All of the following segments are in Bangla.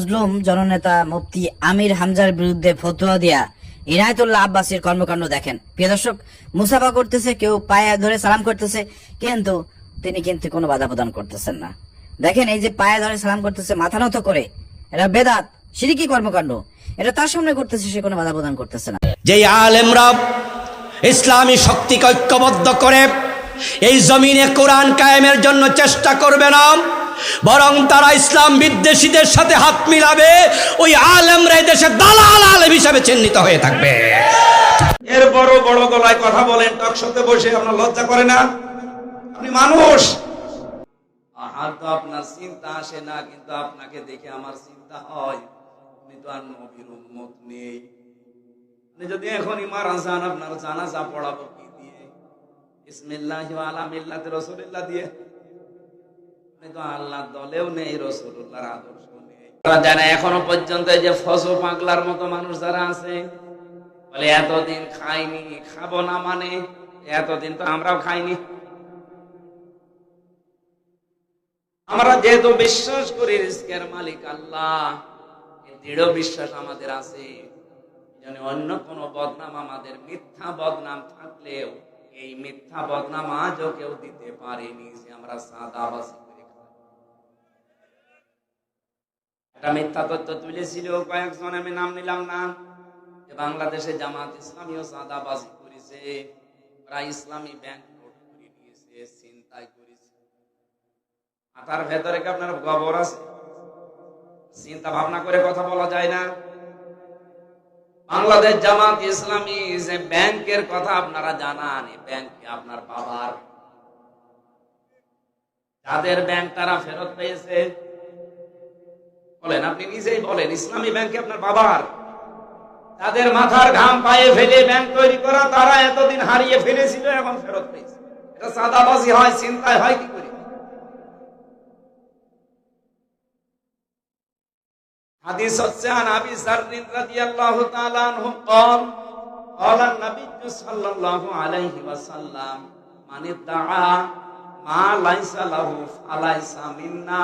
মজলুম জননেতা মুফতি আমির হামজার বিরুদ্ধে ফতোয়া দেয়া ইনায়তুল্লাহ আব্বাসীর কর্মকাণ্ড দেখেন। প্রিয় দর্শক, মুসাফা করতেছে, কেউ পায়ে ধরে সালাম করতেছে, কিন্তু তিনি কিন্তু কোনো বাধা প্রদান করতেছেন না। দেখেন, এই যে পায়ে ধরে সালাম করতেছে, মাথা নত করে এটা বেদাত, সিরিকি কর্মকাণ্ড এটা তার সামনে করতেছে, সে কোনো বাধা প্রদান করতেছে না। যে আলেমরা ইসলামী শক্তিকে ঐক্যবদ্ধ করে, এই জমিনে কোরআন কায়েমের জন্য চেষ্টা করবে না বরং তারা ইসলাম বিদ্বেষীদের সাথে হাত মিলাবে ওই আলেমরা দেশে দালাল আলেম হিসাবে চিহ্নিত হয়ে থাকবে। এরপরও বড় বড় গলায় কথা বলেন টকশোতে বসে আপনার লজ্জা করে না? আপনি মানুষ। আর তো আপনার চিন্তা আসে না কিন্তু আপনাকে দেখে আমার চিন্তা হয় আপনি তো আর নবীর উম্মত নেই। যদি এখনই মারা যান আপনার জানাজা পড়াবো কি দিয়ে? ইসমিল্লাহ আলা মিল্লাতে রসুলিল্লাহ দিয়ে। মানে আমরা যেহেতু বিশ্বাস করি রিস্কের মালিক আল্লাহ দৃঢ় বিশ্বাস আমাদের আছে। অন্য কোন বদনাম আমাদের মিথ্যা বদনাম থাকলেও, এই মিথ্যা বদনাম আজও কেউ দিতে পারেনি যে আমরা করে একটা মিথ্যা তথ্য তুলেছিল, কয়েকজন, আমি নাম নিলাম না। বাংলাদেশে জামাত ইসলামীও সাদাবাজি করেছে, ওরা ইসলামী ব্যাংক নোট করে নিয়েছে চিন্তায় করেছে। মাথার ভেতরে কি আপনার গবর আছে? চিন্তা ভাবনা করে কথা বলা যায় না। বাংলাদেশ জামাত ইসলামী যে ব্যাংকের কথা আপনারা জানান ব্যাংক আপনার বাবার। যাদের ব্যাংক তারা ফেরত পেয়েছে বলেন আপনি নিজেই বলেন ইসলামী ব্যাংকে আপনার বাবার তাদের মাথার ঘাম পায়ে ফেলে ব্যাংক তৈরি করা তারা এতদিন হারিয়ে ফেলেছিল এখন ফেরত পেয়েছে এটা সাদাবাজি হয় চিন্তায় হয় কি করে হাদিস হচ্ছে আন আবি সাররিন রাদিয়াল্লাহু তাআলা আনহু قال قال النبي صلى الله عليه وسلم من ادعى ما ليس له فليس منا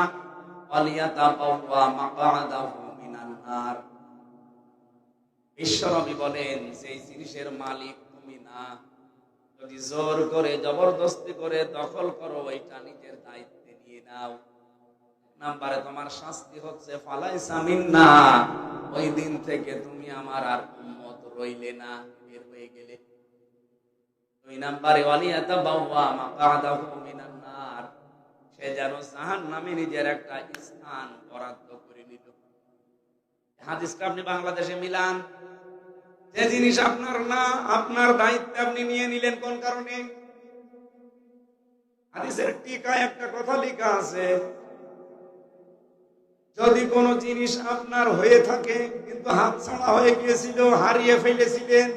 বলেন সেই জিনিসের মালিক তুমি না, যদি জোর করে, জবরদস্তি করে দখল করো, ওইটা নিজের দায়িত্বে নিয়ে নাও। নাম্বারে তোমার শাস্তি হচ্ছে ফালাই সামিন না ওই দিন থেকে তুমি আমার আর মত রইলে না, বের হয়ে গেলে। দুই নাম্বারে ওয়ালিয়াতা বাবা মাকাদাহু মিনান নার। সে যেন জাহান্নামে নিজের একটা স্থান বরাদ্দ করে নিল। আপনি বাংলাদেশে মিলান। যে জিনিস আপনার না, আপনার দায়িত্ব আপনি নিয়ে নিলেন কোন কারণে? হাদিসের টিকায় একটা কথা লেখা আছে, যদি কোনো জিনিস আপনার হয়ে থাকে, কিন্তু হাত ছাড়া হয়ে গিয়েছিল, হারিয়ে ফেলেছিলেন,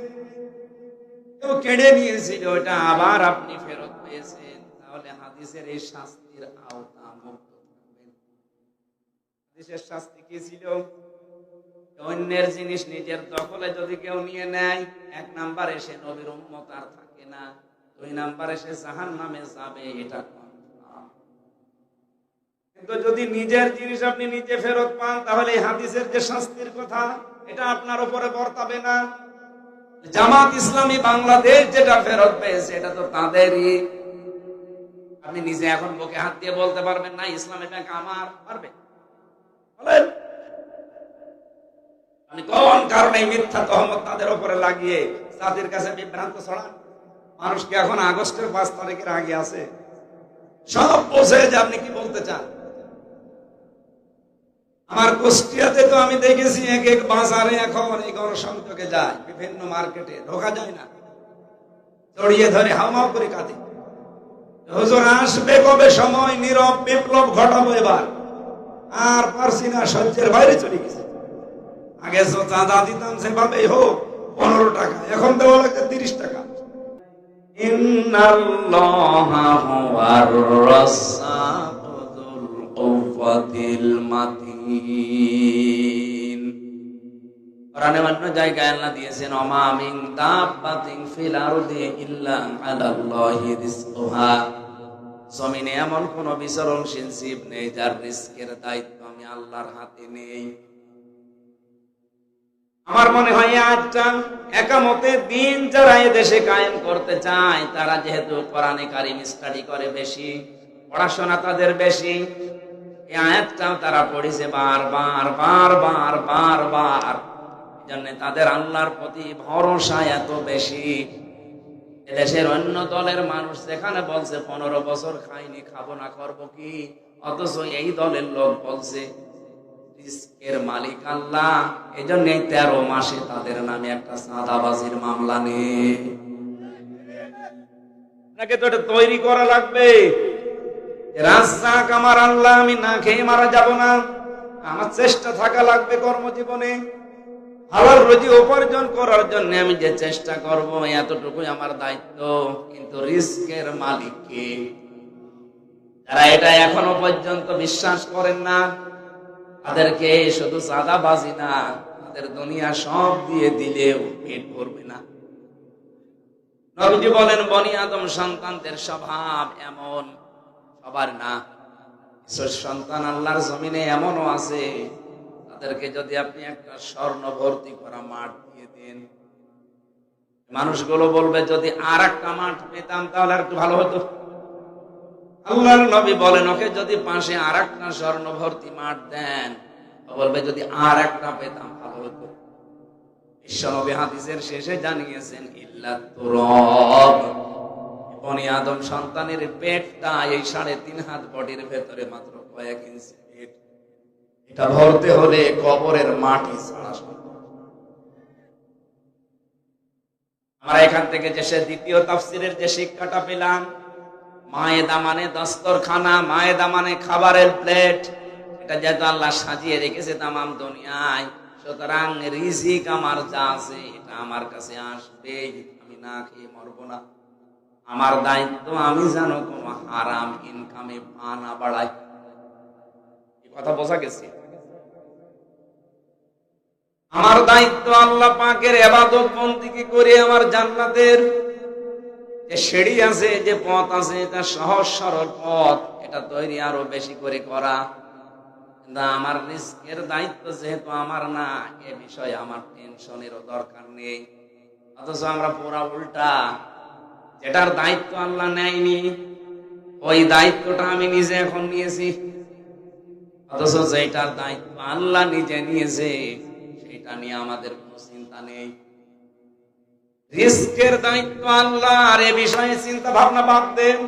কেউ কেড়ে নিয়েছিল, ওটা আবার আপনি ফেরত পেয়েছেন। তাহলে হাদিসের এই শাস্তির আওতা মুক্ত থাকবেন হাদিসের শাস্তি কি ছিল? অন্যের জিনিস নিজের দখলে যদি কেউ নিয়ে নেয়, এক নাম্বার এসে নবীর উম্মত আর থাকে না। দুই নাম্বার এসে জাহান নামে যাবে, এটা কিন্তু যদি নিজের জিনিস আপনি নিজে ফেরত পান, তাহলে হাদিসের যে শাস্তির কথা, এটা আপনার উপরে বর্তাবে না। জামাত ইসলামী বাংলাদেশ যেটা ফেরত পেয়েছে, এটা তো তাদেরই। আপনি নিজে এখন বুকে হাত দিয়ে বলতে পারবেন, না, ইসলামী ব্যাংক আমার। পারবে? বলেন। আপনি কোন কারণে মিথ্যা তহমত তাদের উপরে লাগিয়ে তাদের কাছে বিভ্রান্ত ছড়ান? মানুষকে এখন আগস্টের পাঁচ তারিখের আগে আছে? সব বোঝে যে আপনি কি বলতে চান। আমার কুষ্টিয়াতে তো আমি দেখেছি এক এক বাজারে এখন এই গণসংযোগে যায়, বিভিন্ন মার্কেটে, ঢোকা যায় না। জড়িয়ে ধরে হাওমাও করে কাঁদে। হুজুর আসবে কবে? সময় নীরব বিপ্লব ঘটাবো এবার। আর পারছি না, সহ্যের বাইরে চলে গেছে। আগে চাঁদা দিতাম সেভাবেই হোক, পনেরো টাকা, এখন দেওয়া লাগছে তিরিশ টাকা। জায়গায় আল্লাহ দিয়েছেন অমা মিন দাব্বাতিন ফিল আরদি ইল্লা আলাল্লাহি জমিনে এমন কোন বিচরণশীল জীব নেই যার রিস্কের দায়িত্ব আপনি আল্লাহর হাতে নেই। আমার মনে হয় আজটা একামতে দিন যারা দেশে কায়েম করতে চায়, তারা যেহেতু কোরআনে কারিম স্টাডি করে বেশি, পড়াশোনা তাদের বেশি, এই আয়াতটাও তারা পড়েছে বারবার বারবার বারবার জন্য তাদের আল্লাহর প্রতি ভরসা এত বেশি। এদেশের অন্য দলের মানুষ যেখানে বলছে, পনেরো বছর খাইনি, খাব না, করব কি? অথচ এই দলের লোক বলছে, রিস্কের মালিক আল্লাহ। এই জন্য তেরো মাসে তাদের নামে একটা সাদাবাজির মামলা নেই। আপনাকে তো এটা তৈরি করা লাগবে। রাজ্জাক, আমার আল্লাহ না খেয়ে মারা যাব না। আমার চেষ্টা থাকা লাগবে কর্মজীবনে। হালাল রুজি উপার্জন করার জন্য আমি যে চেষ্টা করব, এতটুকুই আমার দায়িত্ব। কিন্তু রিস্কের মালিককে যারা এটা এখনও পর্যন্ত বিশ্বাস করেন না, তাদেরকে শুধু সাদাবাজি না, তাদের দুনিয়া সব দিয়ে দিলেও পেট ভরবে না। নবীজি বলেন, বনি আদম সন্তানদের স্বভাব এমন, সবার না। সন্তান আল্লাহর জমিনে এমনও আছে তাদেরকে যদি আপনি একটা স্বর্ণ ভর্তি করা মাঠ দিয়ে দেন। মানুষগুলো বলবে, যদি আর একটা মাঠ পেতাম তাহলে একটু ভালো হতো। আল্লাহর নবী বলেন, ওকে যদি পাশে আর একটা স্বর্ণ ভর্তি মাঠ দেন বলবে, যদি আর একটা পেতাম ভালো হতো। বিশ্বনবী হাদিসের শেষে জানিয়েছেন, ইল্লা তুরব। বনি আদম সন্তানের পেটটা এই সাড়ে তিন হাত বডির ভেতরে মাত্র কয়েক ইঞ্চি। এটা ভরতে হলে কবরের মাটি আমরা এখান থেকে যে দ্বিতীয় তাফসিরের যে শিক্ষাটা পেলাম মায়েদা মানে দস্তরখানা মায়েদা মানে খাবারের প্লেট, এটা যেহেতু আল্লাহ সাজিয়ে রেখেছে তামাম দুনিয়ায়, সুতরাং রিজিক আমার যা আছে, এটা আমার কাছে আসবে, আমি না খেয়ে মরবো না। আমার দায়িত্ব আমি জানো কোন হারাম ইনকামে পা না বাড়াই কথা বোঝা গেছে। আমার দায়িত্ব আল্লাহ পাকের এবাদত বন্দিকে করে আমার জান্নাতের যে সিঁড়ি আছে, যে পথ আছে, এটা সহজ সরল পথ, এটা তৈরি আরও বেশি করে করা। আমার রিস্কের দায়িত্ব যেহেতু আমার না, এ বিষয়ে আমার টেনশনেরও দরকার নেই। অথচ আমরা পুরা উল্টা, যেটার দায়িত্ব আল্লাহ নেয়নি, ওই দায়িত্বটা আমি নিজে এখন নিয়েছি। অথচ যেটার দায়িত্ব আল্লাহ নিজে নিয়েছে, সেটা নিয়ে আমাদের কোনো চিন্তা নেই। রিস্কের দায়িত্ব আল্লাহ, আর এ বিষয়ে চিন্তা ভাবনা বাদ দেন।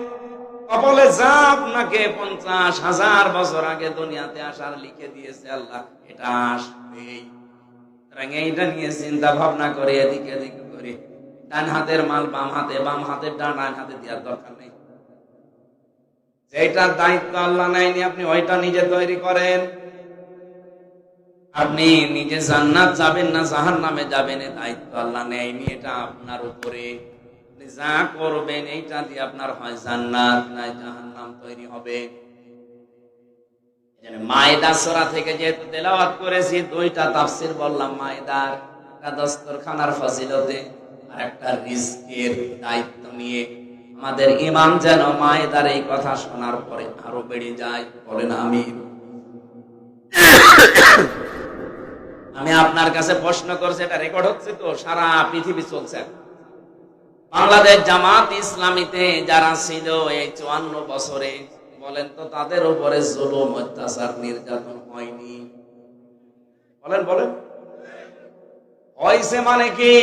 যা আপনাকে পঞ্চাশ হাজার বছর আগে দুনিয়াতে আসার লিখে দিয়েছে আল্লাহ, এটা আসবেই এইটা নিয়ে চিন্তা ভাবনা করে এদিকে এদিকে করে। ডান হাতের মাল, বাম হাতে, বাম হাতের ডান হাতে দেওয়ার দরকার নেই। যেটার দায়িত্ব আল্লাহ নেয়নি, আপনি ওইটা নিজে তৈরি করেন। আপনি নিজে জান্নাত যাবেন না জাহান নামে যাবেন দায়িত্ব আল্লাহ নেয়নি, এটা আপনার উপরে। যা করবেন, এইটা দিয়ে আপনার হয় জান্নাত না জাহান নাম তৈরি হবে। মায়েদা সূরা থেকে যেহেতু তেলাওয়াত করেছি, দুইটা তাফসীর বললাম, মায়েদার একটা দস্তরখানার ফজিলতে আর একটা রিস্কের দায়িত্ব নিয়ে আমাদের ইমান যেন মায়েদার এই কথা শোনার পরে আরও বেড়ে যায়। বলেন আমিন। আমি আপনার কাছে প্রশ্ন করছি, এটা রেকর্ড হচ্ছে তো, সারা পৃথিবী চলছে। বাংলাদেশ জামাত ইসলামীতে যারা ছিল এই চুয়ান্ন বছরে, বলেন তো তাদের উপরে জুলুম, অত্যাচার, নির্যাতন হয়নি। বলেন বলেন। হয়েছে মানে কি?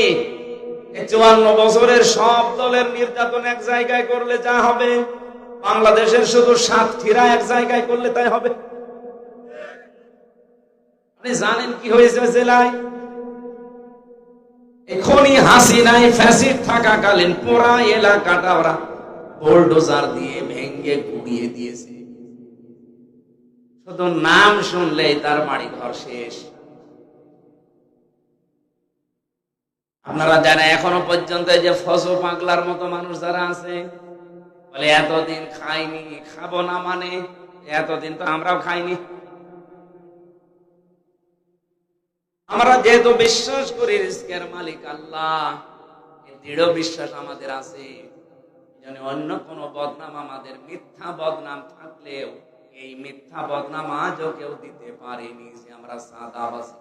চুয়ান্ন বছরের সব দলের নির্যাতন এক জায়গায় করলে যা হবে, বাংলাদেশের শুধু সাতক্ষীরা এক জায়গায় করলে তাই হবে। আপনি জানেন কি হয়েছে জেলায়? এখনই হাসিনাই ফ্যাসিড থাকাকালীন পুরা এলাকাটা ওরা বোল্ডোজার দিয়ে ভেঙ্গে গুড়িয়ে দিয়েছে। শুধু নাম শুনলেই তার বাড়ি ঘর শেষ। আপনারা যারা এখনও পর্যন্ত যে ফসল পাগলার মতো মানুষ যারা আছে, বলে এতদিন খাইনি, খাব না মানে এতদিন তো আমরাও খাইনি। আমরা যেহেতু বিশ্বাস করি রিস্কের মালিক আল্লাহ দৃঢ় বিশ্বাস আমাদের আছে। যেন অন্য কোন বদনাম আমাদের মিথ্যা বদনাম থাকলেও, এই মিথ্যা বদনাম আজও কেউ দিতে পারেনি যে আমরা সাদাবাসী